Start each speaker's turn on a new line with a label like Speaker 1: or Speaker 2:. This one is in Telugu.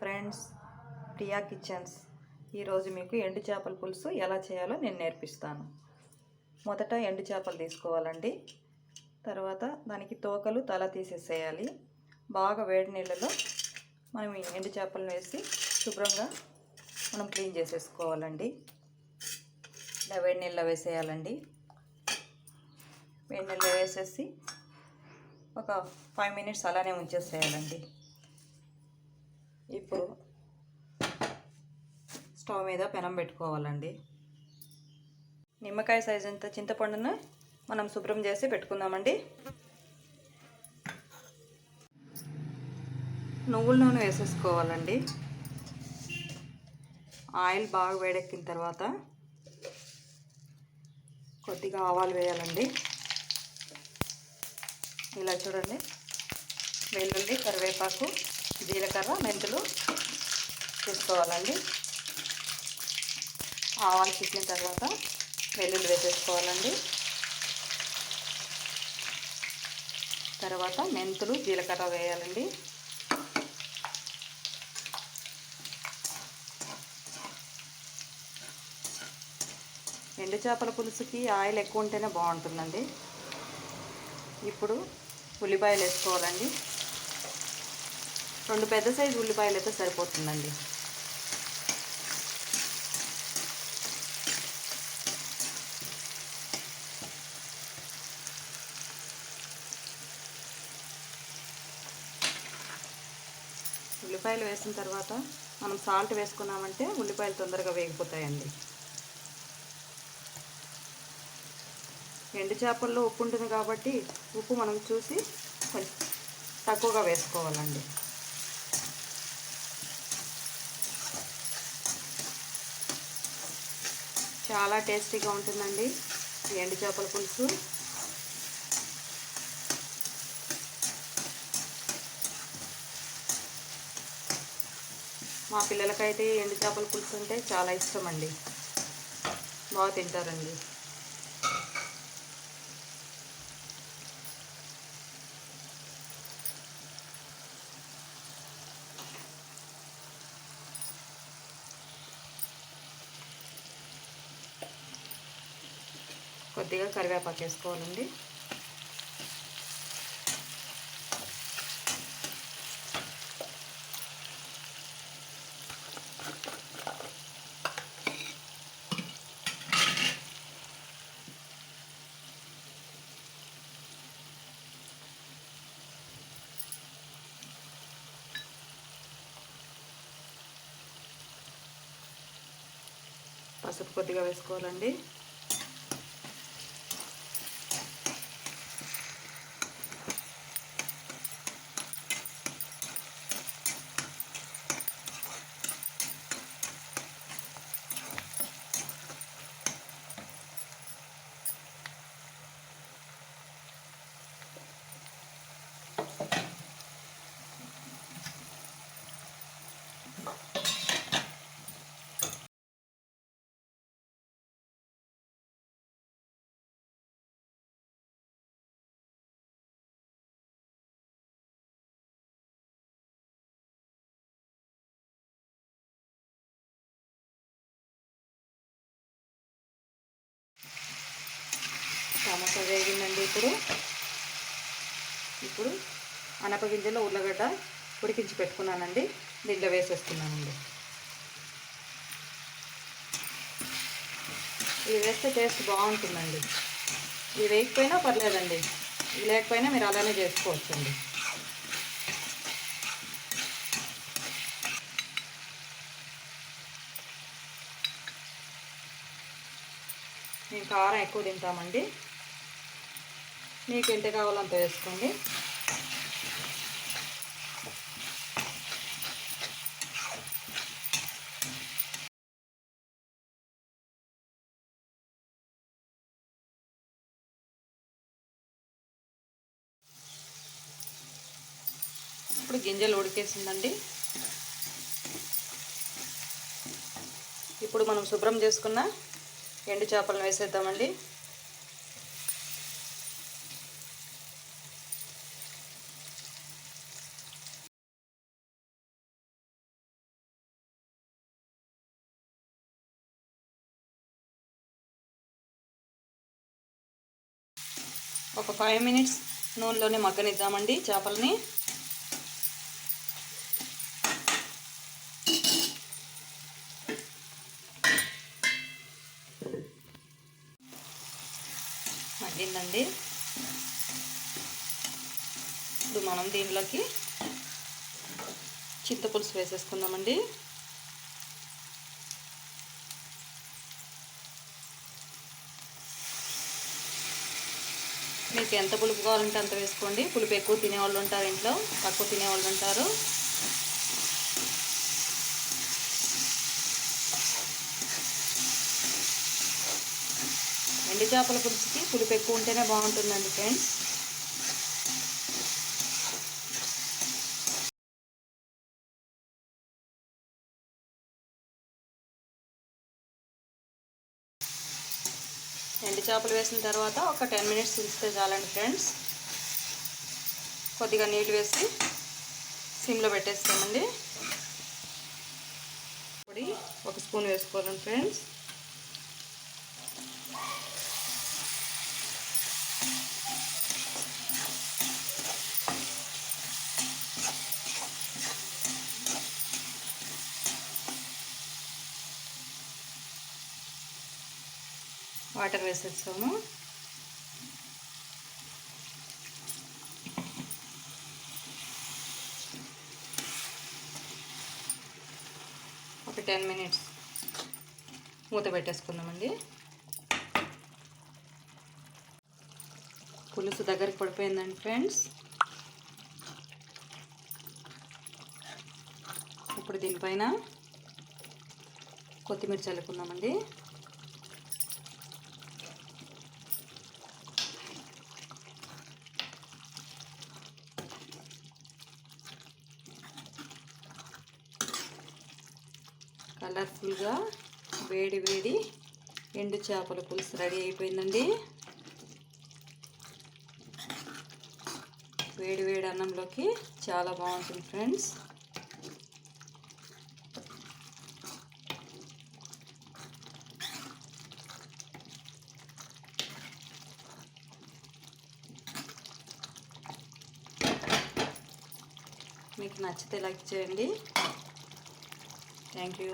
Speaker 1: Friends Priya kitchens. ఈరోజు మీకు ఎండు చేపల పులుసు ఎలా చేయాలో నేను నేర్పిస్తాను. మొదట ఎండు చేపలు తీసుకోవాలండి. తర్వాత దానికి తోకలు తల తీసేసేయాలి. బాగా వేడి నీళ్ళలో మనం ఈ ఎండు చేపలను వేసి శుభ్రంగా మనం క్లీన్ చేసేసుకోవాలండి. ఇలా వేడి నీళ్ళలో వేసేయాలండి. వేడి నీళ్ళలో వేసేసి ఒక ఫైవ్ మినిట్స్ అలానే ఉంచేసేయాలండి. ఇప్పుడు స్టవ్ మీద పెనం పెట్టుకోవాలండి. నిమ్మకాయ సైజ్ ఎంత చింతపండును మనం శుభ్రం చేసి పెట్టుకుందామండి. నువ్వుల నూనె వేసేసుకోవాలండి. ఆయిల్ బాగా వేడెక్కిన తర్వాత కొద్దిగా ఆవాలు వేయాలండి. ఇలా చూడండి. వెల్లుల్లి కరివేపాకు జీలకర్ర మెంతులు తీసుకోవాలండి ఆవాలు చిక్కిన తర్వాత వెల్లుల్లి వేసేసుకోవాలండి తర్వాత మెంతులు జీలకర్ర వేయాలండి. ఎండు చేపల పులుసుకి ఆయిల్ ఎక్కువ ఉంటేనే బాగుంటుందండి. ఇప్పుడు ఉల్లిపాయలు వేసుకోవాలండి. రెండు పెద్ద సైజు ఉల్లిపాయలు అయితే సరిపోతుందండి. ఉల్లిపాయలు వేసిన తర్వాత మనం సాల్ట్ వేసుకున్నామంటే ఉల్లిపాయలు తొందరగా వేగిపోతాయండి. ఎండు చేపల్లో ఉప్పు ఉంటుంది కాబట్టి ఉప్పు మనం చూసి కొంచెం తక్కువగా వేసుకోవాలండి. చాలా టేస్టీగా ఉంటుందండి. ఎండు చేపల పులుసు. మా పిల్లలకైతే ఎండు చేపల పులుసు అంటే చాలా ఇష్టం అండి బాగా తింటారండి. కొద్దిగా కరివేపాకు వేసుకోవాలండి. పసుపు కొద్దిగా వేసుకోవాలండి. టమాటా వేగిందండి ఇప్పుడు. ఇప్పుడు అనపగింజలో ఉల్లగడ్డ ఉడికించి పెట్టుకున్నానండి. దీంట్లో వేసేస్తున్నానండి. ఇవి వేస్తే టేస్ట్ బాగుంటుందండి. ఇవి వేయకపోయినా పర్లేదండి. ఇవి లేకపోయినా మీరు అలానే చేసుకోవచ్చండి. మేము కారం ఎక్కువ తింటామండి. మీకు ఎంత కావాలంత వేసుకోండి. ఇప్పుడు గింజలు ఉడికేసిందండి. ఇప్పుడు మనం శుభ్రం చేసుకున్న ఎండు చేపలను వేసేద్దామండి. ఒక ఫైవ్ మినిట్స్ నూనెలోనే మగ్గనిద్దామండి చేపలని. మగ్గిందండి. ఇప్పుడు మనం దీనిలోకి చింతపులుసు వేసేసుకుందామండి. మీకు ఎంత పులుపు కావాలంటే అంత వేసుకోండి. పులుపు ఎక్కువ తినేవాళ్ళు ఉంటారు ఇంట్లో తక్కువ తినేవాళ్ళు ఉంటారు. ఎండు చేపల పులుసుకి పులుపు ఎక్కువ ఉంటేనే బాగుంటుందండి ఫ్రెండ్స్. ఎండు చేపలు వేసిన తర్వాత ఒక టెన్ మినిట్స్ ఉంచితే చాలండి ఫ్రెండ్స్. కొద్దిగా నీళ్ళు వేసి సిమ్లో పెట్టేస్తామండి పొడి ఒక స్పూన్ వేసుకోవాలండి ఫ్రెండ్స్. వాటర్ వేసేస్తాము. ఒక టెన్ మినిట్స్ మూత పెట్టేసుకుందామండి. పులుసు దగ్గరికి పడిపోయిందండి ఫ్రెండ్స్. ఇప్పుడు దీనిపైన కొత్తిమీర చల్లుకుందామండి. కలర్ఫుల్గా వేడి వేడి ఎండు చేపల పులుసు రెడీ అయిపోయిందండి. వేడి వేడి అన్నంలోకి చాలా బాగుంటుంది ఫ్రెండ్స్. మీకు నచ్చితే లైక్ చేయండి. Thank you.